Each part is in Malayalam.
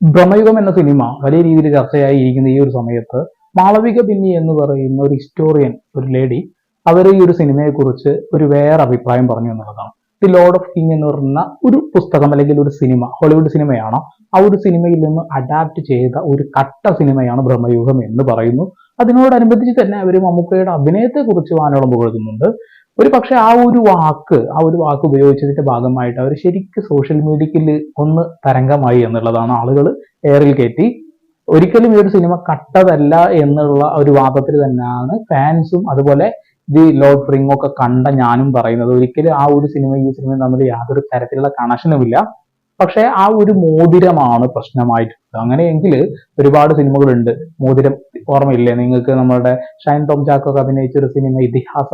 ഭ്രമയുഗം എന്ന സിനിമ വലിയ രീതിയിൽ ചർച്ചയായി ഇരിക്കുന്ന ഈ ഒരു സമയത്ത് മാളവിക പിന്നി എന്ന് പറയുന്ന ഒരു ഹിസ്റ്റോറിയൻ ഒരു ലേഡി അവർ ഈ ഒരു സിനിമയെക്കുറിച്ച് ഒരു വേറെ അഭിപ്രായം പറഞ്ഞു എന്നുള്ളതാണ്. ദി ലോർഡ് ഓഫ് കിങ് എന്ന് പറയുന്ന ഒരു പുസ്തകം അല്ലെങ്കിൽ ഒരു സിനിമ ഹോളിവുഡ് സിനിമയാണ്. ആ ഒരു സിനിമയിൽ നിന്ന് അഡാപ്റ്റ് ചെയ്ത ഒരു കട്ട സിനിമയാണ് ഭ്രമയുഗം എന്ന് പറയുന്നു. അതിനോടനുബന്ധിച്ച് തന്നെ അവർ മമ്മൂക്കയുടെ അഭിനയത്തെക്കുറിച്ച് വാനോളം പുകഴ്ത്തുന്നുണ്ട്. ഒരു പക്ഷെ ആ ഒരു വാക്ക് ആ ഒരു വാക്ക് ഉപയോഗിച്ചതിന്റെ ഭാഗമായിട്ട് അവർ ശരിക്കും സോഷ്യൽ മീഡിയയിൽ ഒന്ന് തരംഗമായി എന്നുള്ളതാണ് ആളുകൾ എയറിൽ കയറ്റി. ഒരിക്കലും ഈ ഒരു സിനിമ കട്ടതല്ല എന്നുള്ള ഒരു വാദത്തിൽ തന്നെയാണ് ഫാൻസും അതുപോലെ ദി ലോഡ് റിംഗ് ഒക്കെ കണ്ട ഞാനും പറയുന്നത്. ഒരിക്കലും ആ ഒരു സിനിമ ഈ സിനിമയും തമ്മിൽ യാതൊരു തരത്തിലുള്ള കണക്ഷനുമില്ല പക്ഷേ ആ ഒരു മോതിരമാണ് പ്രശ്നമായിട്ടുള്ളത്. അങ്ങനെയെങ്കിൽ ഒരുപാട് സിനിമകളുണ്ട്. മോതിരം ഓർമ്മയില്ലേ? നിങ്ങൾക്ക് നമ്മുടെ ഷൈൻ ടോം ചാക്കൊക്കെ അഭിനയിച്ച ഒരു സിനിമ ഇതിഹാസ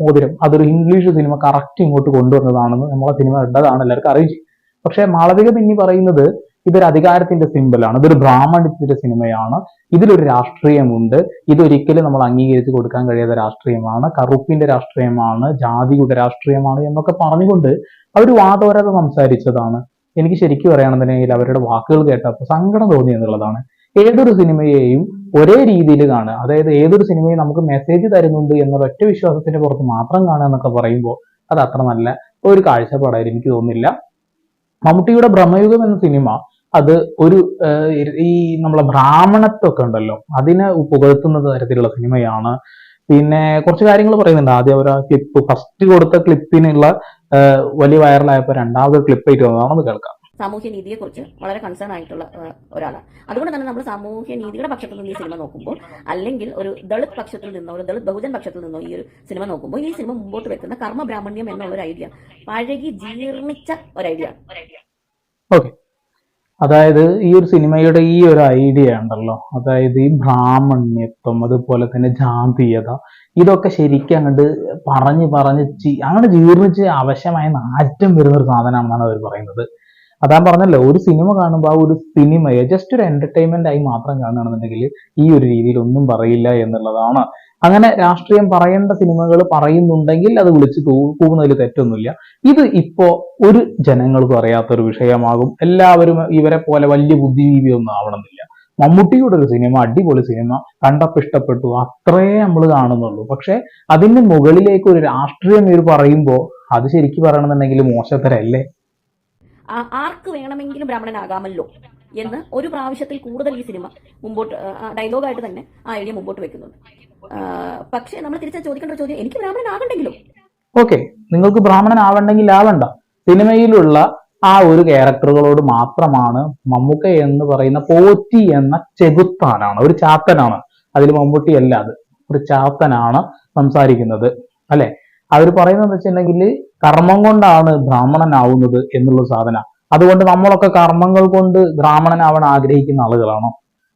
മോതിരം. അതൊരു ഇംഗ്ലീഷ് സിനിമ കറക്റ്റ് ഇങ്ങോട്ട് കൊണ്ടുവന്നതാണെന്ന് നമ്മളെ സിനിമ കണ്ടതാണ് എല്ലാവർക്കും അറിയിച്ചു പക്ഷെ മാളവിക പിന്നി പറയുന്നത് ഇതൊരു അധികാരത്തിന്റെ സിമ്പിളാണ് ഇതൊരു ബ്രാഹ്മണത്തിന്റെ സിനിമയാണ്. ഇതിലൊരു രാഷ്ട്രീയമുണ്ട്. ഇതൊരിക്കലും നമ്മൾ അംഗീകരിച്ച് കൊടുക്കാൻ കഴിയാത്ത രാഷ്ട്രീയമാണ്. കറുപ്പിന്റെ രാഷ്ട്രീയമാണ്. ജാതിയുടെ രാഷ്ട്രീയമാണ് എന്നൊക്കെ പറഞ്ഞുകൊണ്ട് അവർ വാദോരാതെ സംസാരിച്ചതാണ്. എനിക്ക് ശരിക്കും പറയുകയാണെന്നുണ്ടെങ്കിൽ അവരുടെ വാക്കുകൾ കേട്ടപ്പോൾ സങ്കടം തോന്നി എന്നുള്ളതാണ്. ഏതൊരു സിനിമയെയും ഒരേ രീതിയിൽ കാണുക. അതായത് ഏതൊരു സിനിമയും നമുക്ക് മെസ്സേജ് തരുന്നുണ്ട് എന്നുള്ള ഒറ്റ വിശ്വാസത്തിന്റെ പുറത്ത് മാത്രം കാണുക എന്നൊക്കെ പറയുമ്പോൾ അത് അത്ര നല്ല ഒരു കാഴ്ചപ്പാടായി എനിക്ക് തോന്നുന്നില്ല. മമ്മൂട്ടിയുടെ ഭ്രമയുഗം എന്ന സിനിമ അത് ഒരു ഈ നമ്മളെ ബ്രാഹ്മണത്വമൊക്കെ ഉണ്ടല്ലോ അതിനെ പുകഴ്ത്തുന്ന തരത്തിലുള്ള സിനിമയാണ്. പിന്നെ കുറച്ച് കാര്യങ്ങൾ പറയുന്നുണ്ട്. ആദ്യം അവർ ആ ക്ലിപ്പ് ഫസ്റ്റ് കൊടുത്ത ക്ലിപ്പിനുള്ള വലിയ വൈറലായപ്പോൾ രണ്ടാമത് ക്ലിപ്പ് ആയിട്ട് വന്നതാണ് അത് കേൾക്കാം. സാമൂഹ്യ നീതിയെക്കുറിച്ച് വളരെ കൺസേൺ ആയിട്ടുള്ള ഒരാളാണ്. അതുകൊണ്ട് തന്നെ നമ്മൾ സാമൂഹ്യ നീതിയുടെ പക്ഷത്തിൽ നിന്ന് ഈ സിനിമ നോക്കുമ്പോൾ അല്ലെങ്കിൽ ഒരു ദളിത് പക്ഷത്തിൽ നിന്നോ ഒരു ദളിത് ബഹുജൻ പക്ഷത്തിൽ നിന്നോ ഈ ഒരു സിനിമ നോക്കുമ്പോൾ ഈ സിനിമ മുമ്പോട്ട് വെക്കുന്ന കർമ്മ ബ്രാഹ്മണ്യം എന്നുള്ള ഒരു ഐഡിയ പഴകി ജീർണിച്ച ഒരു ഐഡിയ ഓക്കെ അതായത് ഈ ഒരു സിനിമയുടെ ഈ ഒരു ഐഡിയ ഉണ്ടല്ലോ. അതായത് ഈ ബ്രാഹ്മണ്യത്വം അതുപോലെ തന്നെ ജാതീയത ഇതൊക്കെ ശരിക്കും അങ്ങോട്ട് പറഞ്ഞ് പറഞ്ഞ് അങ്ങനെ ജീർണിച്ച് ആവശ്യമായ നാറ്റം വരുന്ന ഒരു സാധനമാണെന്നാണ് അവർ പറയുന്നത്. അതാ പറഞ്ഞല്ലോ ഒരു സിനിമ കാണുമ്പോൾ ആ ഒരു സിനിമയെ ജസ്റ്റ് ഒരു എന്റർടൈൻമെന്റ് ആയി മാത്രം കാണുകയാണെന്നുണ്ടെങ്കിൽ ഈ ഒരു രീതിയിൽ ഒന്നും പറയില്ല എന്നുള്ളതാണ്. അങ്ങനെ രാഷ്ട്രീയം പറയേണ്ട സിനിമകൾ പറയുന്നുണ്ടെങ്കിൽ അത് വിളിച്ച് തൂ- കൂവുന്നതിൽ തെറ്റൊന്നുമില്ല. ഇത് ഇപ്പോ ഒരു ജനങ്ങൾക്കും അറിയാത്തൊരു വിഷയമാകും. എല്ലാവരും ഇവരെ പോലെ വലിയ ബുദ്ധിജീവിയൊന്നും ആവണമെന്നില്ല. മമ്മൂട്ടിയുടെ ഒരു സിനിമ അടിപൊളി സിനിമ കണ്ടപ്പോൾ ഇഷ്ടപ്പെട്ടു. അത്രേ നമ്മൾ കാണുന്നുള്ളൂ. പക്ഷെ അതിന് മുകളിലേക്ക് ഒരു രാഷ്ട്രീയം ഇവർ പറയുമ്പോൾ അത് ശരിക്കും പറയണമെന്നുണ്ടെങ്കിൽ മോശത്തരല്ലേ? ആർക്ക് വേണമെങ്കിലും ബ്രാഹ്മണനാകാമല്ലോ എന്ന് ഒരു പ്രാവശ്യത്തിൽ കൂടുതൽ ഈ സിനിമ മുമ്പോട്ട് ഡയലോഗായിട്ട് തന്നെ ആ ഐഡിയ മുമ്പോട്ട് വെക്കുന്നുണ്ട്. പക്ഷേ നമ്മൾ തിരിച്ചാൽ ചോദിക്കേണ്ട ചോദ്യം എനിക്ക് ബ്രാഹ്മണനാകണ്ടെങ്കിലും? ഓക്കെ നിങ്ങൾക്ക് ബ്രാഹ്മണനാവണ്ടെങ്കിൽ ആവണ്ട സിനിമയിലുള്ള ആ ഒരു ക്യാരക്ടറുകളോട് മാത്രമാണ് മമ്മൂക്ക എന്ന് പറയുന്ന പോറ്റി എന്ന ചെകുത്താനാണ് ഒരു ചാത്തനാണ്. അതിൽ മമ്മൂട്ടി അല്ല അത് ഒരു ചാത്തനാണ് സംസാരിക്കുന്നത്. അല്ലെ? അവർ പറയുന്നത് വെച്ചിട്ടുണ്ടെങ്കിൽ കർമ്മം കൊണ്ടാണ് ബ്രാഹ്മണനാവുന്നത് എന്നുള്ള സാധന. അതുകൊണ്ട് നമ്മളൊക്കെ കർമ്മങ്ങൾ കൊണ്ട് ബ്രാഹ്മണനാവാൻ ആഗ്രഹിക്കുന്ന ആളുകളാണോ.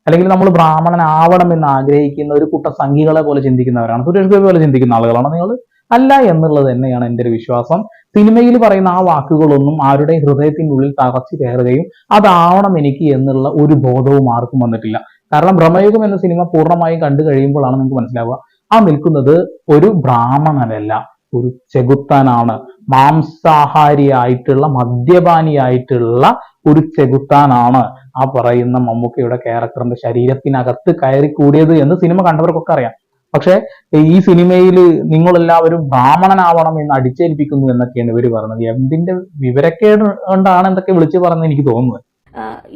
അല്ലെങ്കിൽ നമ്മൾ ബ്രാഹ്മണനാവണം എന്ന് ആഗ്രഹിക്കുന്ന ഒരു കൂട്ട സംഘികളെ പോലെ ചിന്തിക്കുന്നവരാണ്. സുരേഷ് ഗോപി പോലെ ചിന്തിക്കുന്ന ആളുകളാണോ നിങ്ങൾ. അല്ല എന്നുള്ളത് തന്നെയാണ് എന്റെ ഒരു വിശ്വാസം. സിനിമയിൽ പറയുന്ന ആ വാക്കുകളൊന്നും ആരുടെ ഹൃദയത്തിനുള്ളിൽ തറച്ചു കയറുകയും അതാവണം എനിക്ക് എന്നുള്ള ഒരു ബോധവും ആർക്കും വന്നിട്ടില്ല. കാരണം ബ്രഹ്മയുഗം എന്ന സിനിമ പൂർണമായും കണ്ടു കഴിയുമ്പോഴാണ് നിങ്ങൾക്ക് മനസ്സിലാവുക. ആ നിൽക്കുന്നത് ഒരു ബ്രാഹ്മണനല്ല. ഒരു ചെകുത്താനാണ്. മാംസാഹാരിയായിട്ടുള്ള മദ്യപാനിയായിട്ടുള്ള ഒരു ചെകുത്താനാണ് ആ പറയുന്ന മമ്മൂക്കയുടെ ക്യാരക്ടറിന്റെ ശരീരത്തിനകത്ത് കയറി കൂടിയത് എന്ന് സിനിമ കണ്ടവർക്കൊക്കെ അറിയാം. പക്ഷെ ഈ സിനിമയിൽ നിങ്ങളെല്ലാവരും ബ്രാഹ്മണനാവണം എന്ന് അടിച്ചേൽപ്പിക്കുന്നു എന്നൊക്കെയാണ് ഇവർ പറയുന്നത് എന്തിന്റെ വിവരക്കേട് കൊണ്ടാണ് എന്തൊക്കെ വിളിച്ചു പറഞ്ഞത് എനിക്ക് തോന്നുന്നത്.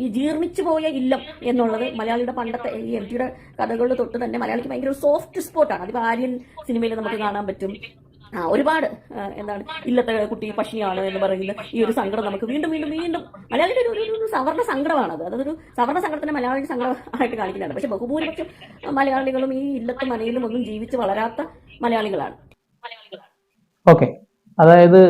ഈ ജീർണിച്ചു പോയ ഇല്ലം എന്നുള്ളത് മലയാളിയുടെ പണ്ടത്തെ ഈ എം ടിയുടെ കഥകളിൽ തൊട്ട് തന്നെ മലയാളിക്ക് ഭയങ്കര സോഫ്റ്റ് സ്പോട്ടാണ് അതിപ്പോൾ ആര്യൻ സിനിമയിൽ നമുക്ക് കാണാൻ പറ്റും. ആ, ഒരുപാട് എന്താണ് ഇല്ലത്തെ കുട്ടി പശിയാണ് എന്ന് പറയുന്നത്. ഈ ഒരു സങ്കടം നമുക്ക് വീണ്ടും വീണ്ടും വീണ്ടും മലയാളിയുടെ ഒരു- ഒരു സവർണ സങ്കടമാണത്. അതൊരു സവർണ സങ്കടത്തിന് മലയാളിയുടെ സങ്കടം ആയിട്ട് കാണിക്കുന്നതാണ് പക്ഷെ ബഹുഭൂരിപക്ഷം മലയാളികളും ഈ ഇല്ലത്തും മനയിലും ഒന്നും ജീവിച്ച് വളരാത്ത മലയാളികളാണ്. ഓക്കെ. അതായത്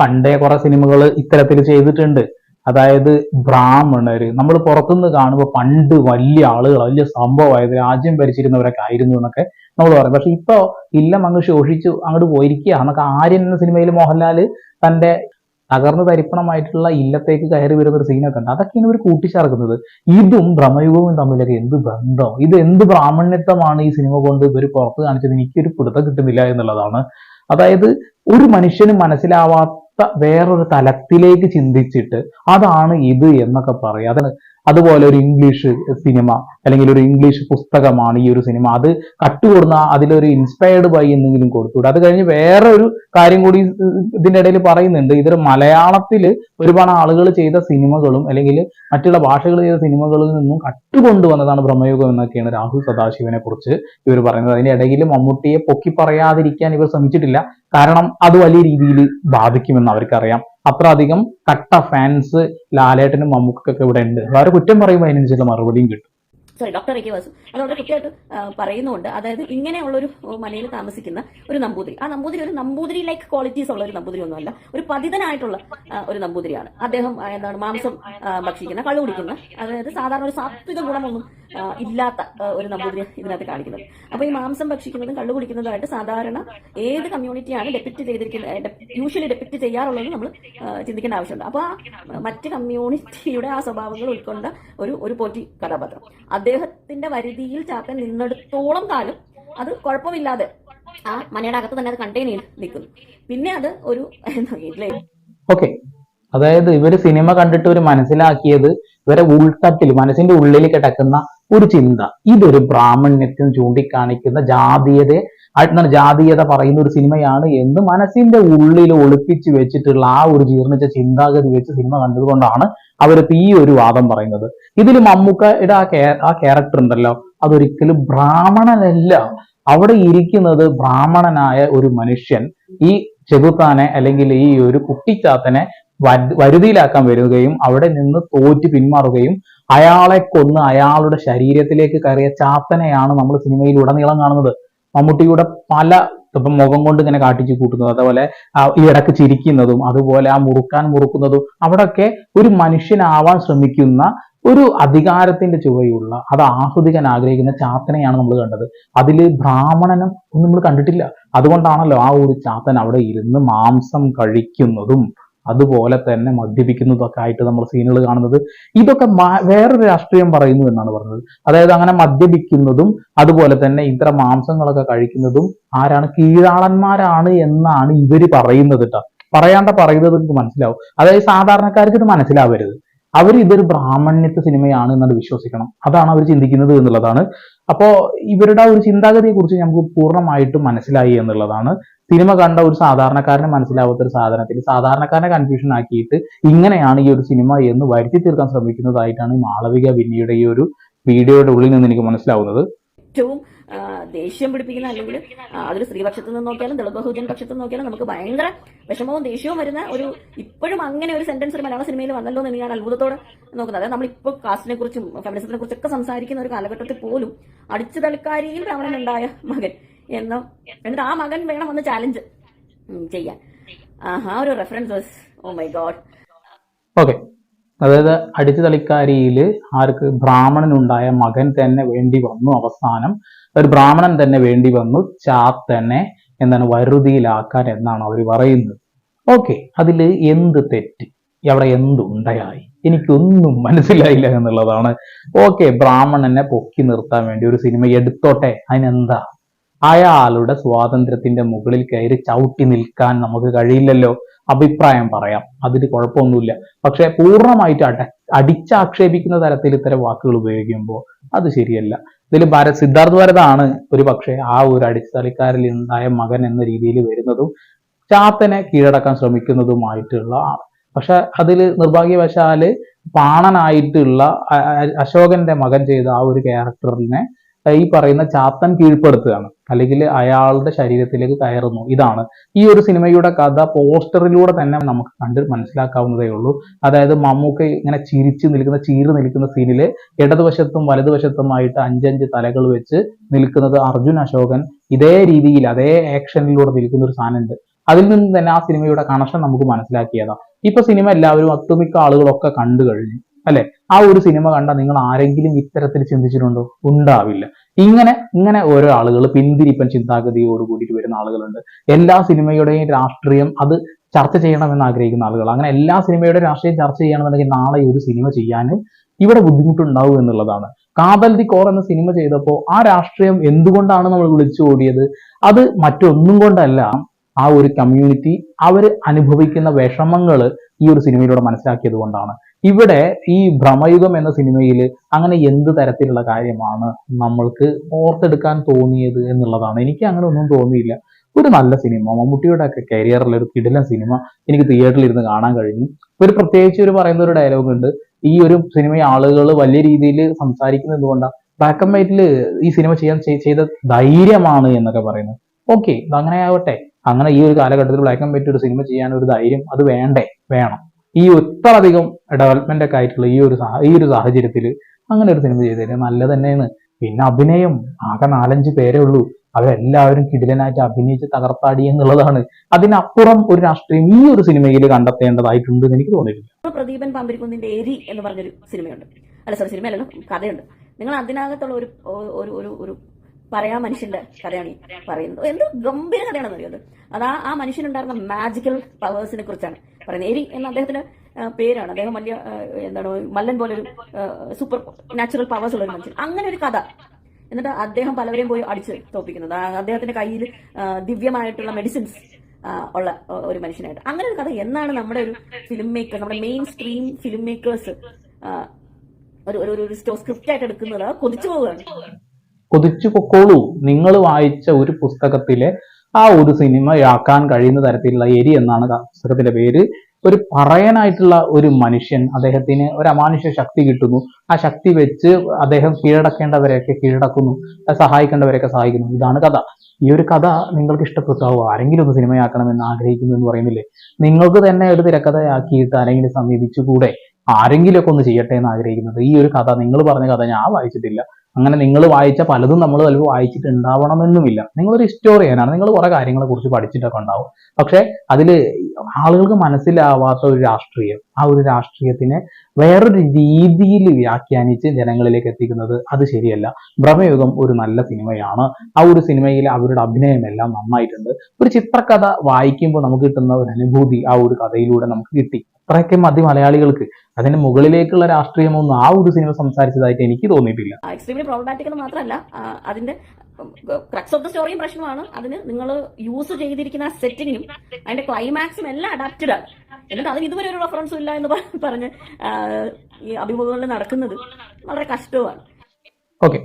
പണ്ടേ കുറെ സിനിമകൾ ഇത്തരത്തിൽ ചെയ്തിട്ടുണ്ട്. അതായത് ബ്രാഹ്മണര്. നമ്മൾ പുറത്തുനിന്ന് കാണുമ്പോൾ പണ്ട് വലിയ ആളുകൾ വലിയ സംഭവമായത് രാജ്യം ഭരിച്ചിരുന്നവരൊക്കെ ആയിരുന്നു എന്നൊക്കെ നമ്മൾ പറയും. പക്ഷെ ഇപ്പൊ ഇല്ലം അങ്ങ് ശോഷിച്ചു അങ്ങോട്ട് പോയിരിക്കുക എന്നൊക്കെ ആര്യൻ എന്ന സിനിമയിൽ മോഹൻലാൽ തന്റെ തകർന്നു തരിപ്പണമായിട്ടുള്ള ഇല്ലത്തേക്ക് കയറി വരുന്ന ഒരു സീനൊക്കെ ഉണ്ട്. അതൊക്കെയാണ് ഇവർ കൂട്ടിച്ചേർക്കുന്നത്. ഇതും ഭ്രമയുഗവും തമ്മിലൊക്കെ എന്ത് ബന്ധം? ഇത് എന്ത് ബ്രാഹ്മണ്യത്വമാണ് ഈ സിനിമ കൊണ്ട് ഇവർ പുറത്ത് കാണിച്ചത്? എനിക്കൊരു പിടുത്തം കിട്ടുന്നില്ല എന്നുള്ളതാണ്. അതായത് ഒരു മനുഷ്യന് മനസ്സിലാവാത്ത വേറൊരു തലത്തിലേക്ക് ചിന്തിച്ചിട്ട് അതാണ് ഇത് എന്നൊക്കെ പറയും. അതാണ് അതുപോലെ ഒരു ഇംഗ്ലീഷ് സിനിമ അല്ലെങ്കിൽ ഒരു ഇംഗ്ലീഷ് പുസ്തകമാണ് ഈ ഒരു സിനിമ അത് കട്ടുകൊടുന്ന അതിലൊരു ഇൻസ്പയർഡ് ബൈ എന്തെങ്കിലും കൊടുത്തുകൂടെ അത് കഴിഞ്ഞ് വേറെ ഒരു കാര്യം കൂടി ഇതിന്റെ ഇടയിൽ പറയുന്നുണ്ട്. ഇതൊരു മലയാളത്തിൽ ഒരുപാട് ആളുകൾ ചെയ്ത സിനിമകളും അല്ലെങ്കിൽ മറ്റുള്ള ഭാഷകൾ ചെയ്ത സിനിമകളിൽ നിന്നും കട്ടുകൊണ്ടുവന്നതാണ് ബ്രഹ്മയുഗം എന്നൊക്കെയാണ് രാഹുൽ സദാശിവനെ കുറിച്ച് ഇവർ പറയുന്നത്. അതിന്റെ ഇടയിൽ മമ്മൂട്ടിയെ പൊക്കി പറയാതിരിക്കാൻ ഇവർ ശ്രമിച്ചിട്ടില്ല. കാരണം അത് വലിയ രീതിയിൽ ബാധിക്കുമെന്ന് അവർക്കറിയാം. അത്ര അധികം കട്ട ഫാൻസ് ലാലേട്ടനും മമ്മൂക്കൊക്കെ ഇവിടെ ഉണ്ട്. വേറെ കുറ്റം പറയുമ്പോൾ അതിനനുസരിച്ചുള്ള മറുപടിയും കിട്ടും. Sorry doctor A K Vasu അതുകൊണ്ട് കൃത്യമായിട്ട് പറയുന്നുണ്ട്. അതായത് ഇങ്ങനെയുള്ളൊരു മലയിൽ താമസിക്കുന്ന ഒരു നമ്പൂതിരി. ആ നമ്പൂതിരി ഒരു നമ്പൂതിരി ലൈക്ക് ക്വാളിറ്റീസ് ഉള്ള ഒരു നമ്പൂതിരി ഒന്നുമല്ല ഒരു പതിതനായിട്ടുള്ള ഒരു നമ്പൂതിരിയാണ്. അദ്ദേഹം എന്താണ് മാംസം ഭക്ഷിക്കുന്ന കള്ളു കുടിക്കുന്ന അതായത് സാധാരണ ഒരു സാത്വിക ഗുണമൊന്നും ഇല്ലാത്ത ഒരു നമ്പൂതിരി ഇതിനകത്ത് കാണിക്കുന്നത്. അപ്പൊ ഈ മാംസം ഭക്ഷിക്കുന്നതും കള്ളു കുടിക്കുന്നതുമായിട്ട് സാധാരണ ഏത് കമ്മ്യൂണിറ്റിയാണ് ഡെപ്പിക്റ്റ് ചെയ്തിരിക്കുന്നത് യൂഷ്വലി ഡെപ്പിക്റ്റ് ചെയ്യാറുള്ളത് നമ്മൾ ചിന്തിക്കേണ്ട ആവശ്യമുണ്ട്. അപ്പൊ ആ മറ്റ് കമ്മ്യൂണിറ്റിയുടെ ആ സ്വഭാവങ്ങൾ ഉൾക്കൊണ്ട ഒരു ഒരു പോറ്റി കഥാപാത്രം. അദ്ദേഹത്തിന്റെ വരുതിയിൽ ചാത്തൻ നിന്നെടുത്തോളം കാലം അത് കുഴപ്പമില്ലാതെ ആ മനയുടെ അകത്ത് തന്നെ അത് കണ്ടെയ്ൻ ചെയ്ത് നിൽക്കുന്നു. പിന്നെ അത് ഒരു ഓക്കെ അതായത് ഇവർ സിനിമ കണ്ടിട്ട് ഒരു മനസ്സിലാക്കിയത് ഇവരെ ഉൾത്തട്ടിൽ മനസ്സിന്റെ ഉള്ളിൽ കിടക്കുന്ന ഒരു ചിന്ത. ഇതൊരു ബ്രാഹ്മണ്യത്തിന് ചൂണ്ടിക്കാണിക്കുന്ന ജാതീയതയെ എന്താണ് ജാതീയത പറയുന്ന ഒരു സിനിമയാണ് എന്ന് മനസ്സിന്റെ ഉള്ളിൽ ഒളിപ്പിച്ച് വെച്ചിട്ടുള്ള ആ ഒരു ജീർണിച്ച ചിന്താഗതി വെച്ച് സിനിമ കണ്ടതുകൊണ്ടാണ് അവർക്ക് ഈ ഒരു വാദം പറയുന്നത്. ഇതിൽ മമ്മൂക്കയുടെ ആ ആ ക്യാരക്ടർ ഉണ്ടല്ലോ. അതൊരിക്കലും ബ്രാഹ്മണനല്ല. അവിടെ ഇരിക്കുന്നത് ബ്രാഹ്മണനായ ഒരു മനുഷ്യൻ. ഈ ചെകുത്താനെ അല്ലെങ്കിൽ ഈ ഒരു കുട്ടിച്ചാത്തനെ വരുതിയിലാക്കാൻ വരികയും അവിടെ നിന്ന് തോറ്റ് പിന്മാറുകയും അയാളെ കൊന്ന് അയാളുടെ ശരീരത്തിലേക്ക് കയറിയ ചാത്തനെയാണ് നമ്മൾ സിനിമയിൽ ഉടനീളം കാണുന്നത്. മമ്മൂട്ടിയുടെ പല ഇപ്പം മുഖം കൊണ്ട് ഇങ്ങനെ കാട്ടിച്ചു കൂട്ടുന്നത് അതുപോലെ ഈ ഇടയ്ക്ക് ചിരിക്കുന്നതും അതുപോലെ ആ മുറുക്കാൻ മുറുക്കുന്നതും അവിടെയൊക്കെ ഒരു മനുഷ്യനാവാൻ ശ്രമിക്കുന്ന ഒരു അധികാരത്തിന്റെ ചുവയുള്ള അത് ആസ്വദിക്കാൻ ആഗ്രഹിക്കുന്ന ചാത്തനെയാണ് നമ്മൾ കണ്ടത്. അതിൽ ബ്രാഹ്മണനും ഒന്നും നമ്മൾ കണ്ടിട്ടില്ല. അതുകൊണ്ടാണല്ലോ ആ ഒരു ചാത്തൻ അവിടെ ഇരുന്ന് മാംസം കഴിക്കുന്നതും അതുപോലെ തന്നെ മദ്യപിക്കുന്നതൊക്കെ ആയിട്ട് നമ്മൾ സീനുകൾ കാണുന്നത്. ഇതൊക്കെ വേറൊരു രാഷ്ട്രീയം പറയുന്നു എന്നാണ് പറഞ്ഞത്. അതായത് അങ്ങനെ മദ്യപിക്കുന്നതും അതുപോലെ തന്നെ ഇത്തരം മാംസങ്ങളൊക്കെ കഴിക്കുന്നതും ആരാണ്? കീഴാളന്മാരാണ് എന്നാണ് ഇവർ പറയുന്നത് കേട്ടോ പറയാണ്ട പറയുന്നത് നിങ്ങൾക്ക് മനസ്സിലാവും. അതായത് സാധാരണക്കാർക്ക് ഇത് മനസ്സിലാവരുത്. അവർ ഇതൊരു ബ്രാഹ്മണ്യത്തെ സിനിമയാണ് എന്നത് വിശ്വസിക്കണം. അതാണ് അവർ ചിന്തിക്കുന്നത് എന്നുള്ളതാണ്. അപ്പോൾ ഇവരുടെ ഒരു ചിന്താഗതിയെക്കുറിച്ച് നമുക്ക് പൂർണമായിട്ടും മനസ്സിലായി എന്നുള്ളതാണ്. സിനിമ കണ്ട ഒരു സാധാരണക്കാരനെ മനസ്സിലാവാത്ത ഒരു സാധനത്തിൽ സാധാരണക്കാരനെ കൺഫ്യൂഷൻ ആക്കിയിട്ട് ഇങ്ങനെയാണ് ഈ ഒരു സിനിമ എന്ന് വരുത്തി തീർക്കാൻ ശ്രമിക്കുന്നതായിട്ടാണ് മാളവിക വിന്നിയുടെ ഈ ഒരു വീഡിയോയുടെ ഉള്ളിൽ നിന്ന് എനിക്ക് മനസ്സിലാവുന്നത്. ഏറ്റവും ദേഷ്യം പിടിപ്പിക്കുന്ന അല്ലെങ്കിൽ അതൊരു സ്ത്രീപക്ഷത്തു നിന്ന് നോക്കിയാലും ദളിത് ബഹുജൻ പക്ഷത്തു നിന്ന് നോക്കിയാലും നമുക്ക് ഭയങ്കര വിഷമവും ദേഷ്യവും വരുന്ന ഒരു ഇപ്പോഴും അങ്ങനെ ഒരു സെന്റൻസ് ഒരു മലയാള സിനിമയിൽ വന്നല്ലോ എന്ന് ഞാൻ അത്ഭുതത്തോടെ നോക്കുന്നത്. അതായത് നമ്മളിപ്പോൾ കാസ്റ്റിനെ കുറിച്ചും ഫെമിനിസത്തിനെ കുറിച്ചൊക്കെ സംസാരിക്കുന്ന ഒരു കാലഘട്ടത്തിൽ പോലും അടിച്ചു തളിക്കാരിയിൽ ഉണ്ടായ മകൻ എന്ന എന്നിട്ട് ആ മകൻ വേണം ഒന്ന് ചാലഞ്ച് ചെയ്യാൻ. ആ ഒരു reference oh my god okay അതായത് അടിച്ചു തളിക്കാരിയിൽ ആർക്ക് ബ്രാഹ്മണനുണ്ടായ മകൻ തന്നെ വേണ്ടി വന്നു അവസാനം. ഒരു ബ്രാഹ്മണൻ തന്നെ വേണ്ടി വന്നു ചാത്തനെ എന്താണ് വരുതിയിലാക്കാൻ എന്നാണ് അവർ പറയുന്നത്. ഓക്കെ അതിൽ എന്ത് തെറ്റ്? അവിടെ എന്തുണ്ടായി എനിക്കൊന്നും മനസ്സിലായില്ല എന്നുള്ളതാണ്. ഓക്കെ ബ്രാഹ്മണനെ പൊക്കി നിർത്താൻ വേണ്ടി ഒരു സിനിമ എടുത്തോട്ടെ? അതിനെന്താ? അയാളുടെ സ്വാതന്ത്ര്യത്തിന്റെ മുകളിൽ കയറി ചവിട്ടി നിൽക്കാൻ നമുക്ക് കഴിയില്ലല്ലോ. അഭിപ്രായം പറയാം. അതിന് കുഴപ്പമൊന്നുമില്ല. പക്ഷെ പൂർണമായിട്ട് അട അടിച്ചാക്ഷേപിക്കുന്ന തരത്തിൽ ഇത്തരം വാക്കുകൾ ഉപയോഗിക്കുമ്പോൾ അത് ശരിയല്ല. ഇതിൽ ഭര സിദ്ധാർത്ഥ് ഭരതാണ് ഒരു പക്ഷേ ആ ഒരു അടിസ്ഥാനക്കാരിൽ ഉണ്ടായ മകൻ എന്ന രീതിയിൽ വരുന്നതും ചാത്തനെ കീഴടക്കാൻ ശ്രമിക്കുന്നതുമായിട്ടുള്ള ആണ് പക്ഷെ അതിൽ നിർഭാഗ്യവശാൽ പാണനായിട്ടുള്ള അശോകന്റെ മകൻ ചെയ്ത ആ ഒരു ക്യാരക്ടറിനെ ഈ പറയുന്ന ചാത്തൻ കീഴ്പ്പെടുത്തുകയാണ്. അല്ലെങ്കിൽ അയാളുടെ ശരീരത്തിലേക്ക് കയറുന്നു. ഇതാണ്. ഈ ഒരു സിനിമയുടെ കഥ പോസ്റ്ററിലൂടെ തന്നെ നമുക്ക് കണ്ട് മനസ്സിലാക്കാവുന്നതേ ഉള്ളൂ. അതായത് മമ്മൂക്ക ഇങ്ങനെ ചിരിച്ചു നിൽക്കുന്ന ചീര് നിൽക്കുന്ന സീനിൽ ഇടതുവശത്തും വലതുവശത്തുമായിട്ട് അഞ്ചഞ്ച് തലകൾ വെച്ച് നിൽക്കുന്നത് അർജുൻ അശോകൻ ഇതേ രീതിയിൽ അതേ ആക്ഷനിലൂടെ നിൽക്കുന്ന ഒരു സാധനമുണ്ട്. അതിൽ നിന്ന് തന്നെ ആ സിനിമയുടെ കണക്ഷൻ നമുക്ക് മനസ്സിലാക്കിയതാണ്. ഇപ്പൊ സിനിമ എല്ലാവരും ഒട്ടുമിക്ക ആളുകളൊക്കെ കണ്ടു കഴിഞ്ഞു. അല്ലെ? ആ ഒരു സിനിമ കണ്ട നിങ്ങൾ ആരെങ്കിലും ഇത്തരത്തിൽ ചിന്തിച്ചിട്ടുണ്ടോ? ഉണ്ടാവില്ല. ഇങ്ങനെ ഇങ്ങനെ ഓരോ ആളുകൾ പിന്തിരിപ്പൻ ചിന്താഗതിയോട് കൂടിയിട്ട് വരുന്ന ആളുകളുണ്ട്. എല്ലാ സിനിമയുടെയും രാഷ്ട്രീയം അത് ചർച്ച ചെയ്യണമെന്ന് ആഗ്രഹിക്കുന്ന ആളുകൾ അങ്ങനെ എല്ലാ സിനിമയുടെ രാഷ്ട്രീയം ചർച്ച ചെയ്യണമെന്നുണ്ടെങ്കിൽ നാളെ ഒരു സിനിമ ചെയ്യാൻ ഇവിടെ ബുദ്ധിമുട്ടുണ്ടാവും എന്നുള്ളതാണ്. കാതൽ ദി കോർ എന്ന സിനിമ ചെയ്തപ്പോൾ ആ രാഷ്ട്രീയം എന്തുകൊണ്ടാണ് നമ്മൾ വിളിച്ചു ഓടിയത് അത് മറ്റൊന്നും കൊണ്ടല്ല. ആ ഒരു കമ്മ്യൂണിറ്റി അവർ അനുഭവിക്കുന്ന വിഷമങ്ങൾ ഈ ഒരു സിനിമയിലൂടെ മനസ്സിലാക്കിയത് കൊണ്ടാണ്. ഇവിടെ ഈ ഭ്രമയുഗം എന്ന സിനിമയിൽ അങ്ങനെ എന്ത് തരത്തിലുള്ള കാര്യമാണ് നമ്മൾക്ക് ഓർത്തെടുക്കാൻ തോന്നിയത് എന്നുള്ളതാണ്. എനിക്ക് അങ്ങനെ ഒന്നും തോന്നിയില്ല. ഒരു നല്ല സിനിമ മമ്മൂട്ടിയുടെ ഒക്കെ കരിയറിൽ ഒരു കിടിലൻ സിനിമ എനിക്ക് തിയേറ്ററിൽ ഇരുന്ന് കാണാൻ കഴിഞ്ഞു. ഒരു പ്രത്യേകിച്ച് ഒരു പറയുന്ന ഒരു ഡയലോഗ് ഉണ്ട്. ഈ ഒരു സിനിമ ആളുകൾ വലിയ രീതിയിൽ സംസാരിക്കുന്നത് എന്തുകൊണ്ടാണ് ബ്ലാക്ക് ആൻഡ് വൈറ്റിൽ ഈ സിനിമ ചെയ്യാൻ ചെയ്ത ധൈര്യമാണ് എന്നൊക്കെ പറയുന്നത്. ഓക്കെ അങ്ങനെ ആവട്ടെ. അങ്ങനെ ഈ ഒരു കാലഘട്ടത്തിൽ ബ്ലാക്ക് ആൻഡ് വൈറ്റ് ഒരു സിനിമ ചെയ്യാൻ ഒരു ധൈര്യം അത് വേണ്ടേ? വേണം. ഈ ഇത്ര അധികം ഡെവലപ്മെന്റ് ഒക്കെ ആയിട്ടുള്ള ഈ ഒരു ഈ ഒരു സാഹചര്യത്തിൽ അങ്ങനെ ഒരു സിനിമ ചെയ്തത് നല്ല തന്നെയാണ് പിന്നെ അഭിനയം ആകെ നാലഞ്ച് പേരേ ഉള്ളൂ. അവരെല്ലാവരും കിടിലനായിട്ട് അഭിനയിച്ച് തകർത്താടി എന്നുള്ളതാണ്. അതിനപ്പുറം ഒരു രാഷ്ട്രീയം ഈ ഒരു സിനിമയിൽ കണ്ടെത്തേണ്ടതായിട്ടുണ്ട് എന്ന് എനിക്ക് തോന്നിയിട്ടില്ല. പ്രദീപൻ പാമ്പിരിക്കുന്നിന്റെ എരി എന്ന് പറഞ്ഞൊരു സിനിമയുണ്ട് അല്ല സോറി സിനിമയല്ലല്ലോ കഥയുണ്ട്. നിങ്ങൾ അതിനകത്തുള്ള ഒരു ഒരു ഒരു പറയാ മനുഷ്യന്റെ കഥയാണ് പറയുന്നത്. എന്ത് ഗംഭീര കഥയാണെന്ന് അറിയുന്നത് അത്? ആ ആ മനുഷ്യനുണ്ടായിരുന്ന മാജിക്കൽ പവേഴ്സിനെ കുറിച്ചാണ് പറയുന്നത്. എരി എന്ന അദ്ദേഹത്തിന്റെ പേരാണ്. അദ്ദേഹം വലിയ എന്താണ് മല്ലൻ പോലെ ഒരു സൂപ്പർ നാച്ചുറൽ പവേഴ്സ് ഉള്ള ഒരു മനുഷ്യൻ. അങ്ങനെ ഒരു കഥ. എന്നിട്ട് അദ്ദേഹം പലവരെയും പോയി അടിച്ച് തോപ്പിക്കുന്നത്. അദ്ദേഹത്തിന്റെ കയ്യിൽ ദിവ്യമായിട്ടുള്ള മെഡിസിൻസ് ഉള്ള ഒരു മനുഷ്യനായിട്ട്. അങ്ങനെ ഒരു കഥ. എന്നാണ് നമ്മുടെ ഒരു ഫിലിം മേക്കർ നമ്മുടെ മെയിൻ സ്ട്രീം ഫിലിം മേക്കേഴ്സ് ഒരു ഒരു സ്ക്രിപ്റ്റ് ആയിട്ട് എടുക്കുന്നത്. കൊതിച്ചു പോവുകയാണ്. കൊതിച്ചു പൊക്കോളൂ. നിങ്ങൾ വായിച്ച ഒരു പുസ്തകത്തിലെ ആ ഒരു സിനിമയാക്കാൻ കഴിയുന്ന തരത്തിലുള്ള എരി എന്നാണ് പുസ്തകത്തിന്റെ പേര്. ഒരു പറയാനായിട്ടുള്ള ഒരു മനുഷ്യൻ അദ്ദേഹത്തിന് ഒരു അമാനുഷ്യ ശക്തി കിട്ടുന്നു. ആ ശക്തി വെച്ച് അദ്ദേഹം കീഴടക്കേണ്ടവരെയൊക്കെ കീഴടക്കുന്നു സഹായിക്കേണ്ടവരെയൊക്കെ സഹായിക്കുന്നു. ഇതാണ് കഥ. ഈ ഒരു കഥ നിങ്ങൾക്ക് ഇഷ്ടപ്പെട്ടാവോ? ആരെങ്കിലും ഒന്ന് സിനിമയാക്കണമെന്ന് ആഗ്രഹിക്കുന്നു എന്ന് പറയുന്നില്ലേ? നിങ്ങൾക്ക് തന്നെ ഒരു തിരക്കഥയാക്കിയിട്ട് ആരെങ്കിലും സമീപിച്ചുകൂടെ ആരെങ്കിലുമൊക്കെ ഒന്ന് ചെയ്യട്ടെ എന്ന് ആഗ്രഹിക്കുന്നത്. ഈ ഒരു കഥ നിങ്ങൾ പറഞ്ഞ കഥ ഞാൻ വായിച്ചിട്ടില്ല. അങ്ങനെ നിങ്ങൾ വായിച്ച പലതും നമ്മൾ ചിലപ്പോൾ വായിച്ചിട്ടുണ്ടാവണമെന്നുമില്ല. നിങ്ങളൊരു ഹിസ്റ്റോറിയനാണ് നിങ്ങൾ കുറെ കാര്യങ്ങളെ കുറിച്ച് പഠിച്ചിട്ടൊക്കെ ഉണ്ടാവും. പക്ഷേ അതിൽ ആളുകൾക്ക് മനസ്സിലാവാത്ത ഒരു രാഷ്ട്രീയം. ആ ഒരു രാഷ്ട്രീയത്തിനെ വേറൊരു രീതിയിൽ വ്യാഖ്യാനിച്ച് ജനങ്ങളിലേക്ക് എത്തിക്കുന്നത് അത് ശരിയല്ല. ഭ്രമയുഗം ഒരു നല്ല സിനിമയാണ്. ആ ഒരു സിനിമയിൽ അവരുടെ അഭിനയമെല്ലാം നന്നായിട്ടുണ്ട്. ഒരു ചിത്രകഥ വായിക്കുമ്പോൾ നമുക്ക് കിട്ടുന്ന ഒരു അനുഭൂതി ആ ഒരു കഥയിലൂടെ നമുക്ക് കിട്ടി. അത്രയൊക്കെ മതി മലയാളികൾക്ക്. അതിന് മുകളിലേക്കുള്ള രാഷ്ട്രീയമൊന്നും ആ ഒരു സിനിമ സംസാരിച്ചതായിട്ട് എനിക്ക് തോന്നിയിട്ടില്ല. എക്സ്ട്രീംലി പ്രോബ്ലമാറ്റിക് മാത്രമല്ല അതിന്റെ ക്രക്സ് ഓഫ് ദ സ്റ്റോറിയും പ്രശ്നമാണ് അതിന് നിങ്ങൾ യൂസ് ചെയ്തിരിക്കുന്ന സെറ്റിങ്ങും അതിന്റെ ക്ലൈമാക്സും എല്ലാം അഡാപ്റ്റഡ് ആണ്. എന്നിട്ട് അതിന് ഇതുവരെ ഒരു റെഫറൻസും ഇല്ല എന്ന് പറഞ്ഞ് ഈ അഭിമുഖങ്ങളിൽ നടക്കുന്നത് വളരെ കഷ്ടവുമാണ് ഓക്കെ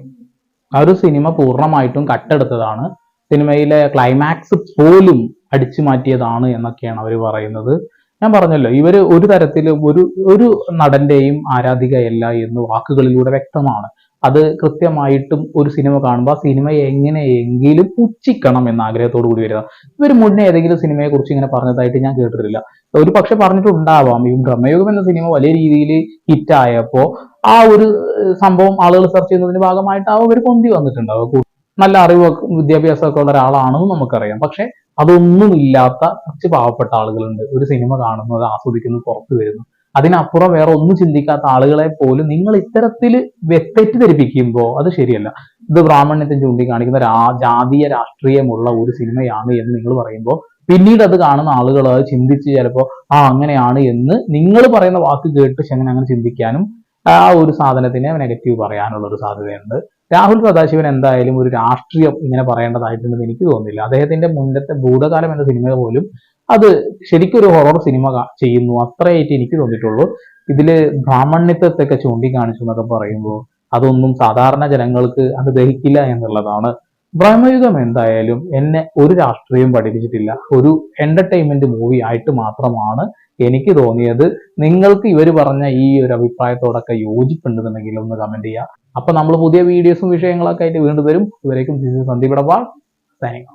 ആ ഒരു സിനിമ പൂർണമായിട്ടും കട്ടെടുത്തതാണ്. സിനിമയിലെ ക്ലൈമാക്സ് പോലും അടിച്ചു മാറ്റിയതാണ് എന്നൊക്കെയാണ് അവർ പറയുന്നത്. ഞാൻ പറഞ്ഞല്ലോ ഇവർ ഒരു തരത്തിലും ഒരു ഒരു നടന്റെയും ആരാധികയല്ല എന്ന് വാക്കുകളിലൂടെ വ്യക്തമാണ്. അത് കൃത്യമായിട്ടും ഒരു സിനിമ കാണുമ്പോൾ ആ സിനിമ എങ്ങനെയെങ്കിലും പുച്ഛിക്കണം എന്ന ആഗ്രഹത്തോടു കൂടി വരിക ഇവർ മുന്നേ ഏതെങ്കിലും സിനിമയെ കുറിച്ച് ഇങ്ങനെ പറഞ്ഞതായിട്ട് ഞാൻ കേട്ടിട്ടില്ല. ഒരു പക്ഷെ പറഞ്ഞിട്ടുണ്ടാവാം. ഈ ബ്രഹ്മയോഗം എന്ന സിനിമ വലിയ രീതിയിൽ ഹിറ്റായപ്പോ ആ ഒരു സംഭവം ആളുകൾ സെർച്ച് ചെയ്യുന്നതിന്റെ ഭാഗമായിട്ടാവും അവർ പൊന്തി വന്നിട്ടുണ്ടാവും. നല്ല അറിവ് വിദ്യാഭ്യാസമൊക്കെ ഉള്ള ഒരാളാണെന്ന് നമുക്കറിയാം. പക്ഷെ അതൊന്നുമില്ലാത്ത കുറച്ച് പാവപ്പെട്ട ആളുകളുണ്ട്. ഒരു സിനിമ കാണുന്നത് ആസ്വദിക്കുന്നത് പുറത്തു വരുന്നു അതിനപ്പുറം വേറെ ഒന്നും ചിന്തിക്കാത്ത ആളുകളെ പോലും നിങ്ങൾ ഇത്തരത്തിൽ തെറ്റിദ്ധരിപ്പിക്കുമ്പോൾ അത് ശരിയല്ല. ഇത് ബ്രാഹ്മണ്യത്തെ ചൂണ്ടിക്കാണിക്കുന്ന രാ ജാതീയ രാഷ്ട്രീയമുള്ള ഒരു സിനിമയാണ് എന്ന് നിങ്ങൾ പറയുമ്പോൾ പിന്നീട് അത് കാണുന്ന ആളുകൾ അത് ചിന്തിച്ച് ചിലപ്പോൾ ആ അങ്ങനെയാണ് എന്ന് നിങ്ങൾ പറയുന്ന വാക്ക് കേട്ട് അങ്ങനെ അങ്ങനെ ചിന്തിക്കാനും ആ ഒരു സാധനത്തിനെ നെഗറ്റീവ് പറയാനുള്ള ഒരു സാധ്യതയുണ്ട്. രാഹുൽ സദാശിവൻ എന്തായാലും ഒരു രാഷ്ട്രീയം ഇങ്ങനെ പറയേണ്ടതായിട്ടുണ്ടെന്ന് എനിക്ക് തോന്നുന്നില്ല. അദ്ദേഹത്തിന്റെ മുന്നത്തെ ഭൂതകാലം എന്ന സിനിമ പോലും അത് ശരിക്കും ഒരു ഹൊറർ സിനിമ ചെയ്യുന്നു. അത്രയായിട്ട് എനിക്ക് തോന്നിയിട്ടുള്ളൂ. ഇതിൽ ബ്രാഹ്മണ്യത്വത്തൊക്കെ ചൂണ്ടിക്കാണിച്ചു എന്നൊക്കെ പറയുമ്പോൾ അതൊന്നും സാധാരണ ജനങ്ങൾക്ക് അത് ദഹിക്കില്ല എന്നുള്ളതാണ് ബ്രഹ്മയുഗം എന്തായാലും എന്നെ ഒരു രാഷ്ട്രീയം പഠിപ്പിച്ചിട്ടില്ല. ഒരു എന്റർടൈൻമെന്റ് മൂവി ആയിട്ട് മാത്രമാണ് എനിക്ക് തോന്നിയത്. നിങ്ങൾക്ക് ഇവർ പറഞ്ഞ ഈ ഒരു അഭിപ്രായത്തോടൊക്കെ യോജിപ്പുണ്ടെന്നുണ്ടെങ്കിൽ ഒന്ന് കമന്റ് ചെയ്യുക അപ്പൊ നമ്മൾ പുതിയ വീഡിയോസും വിഷയങ്ങളൊക്കെ ആയിട്ട് വീണ്ടും വരും. ഇവരേക്കും സന്ദീപ് ഇടപാട് സൈനിങ്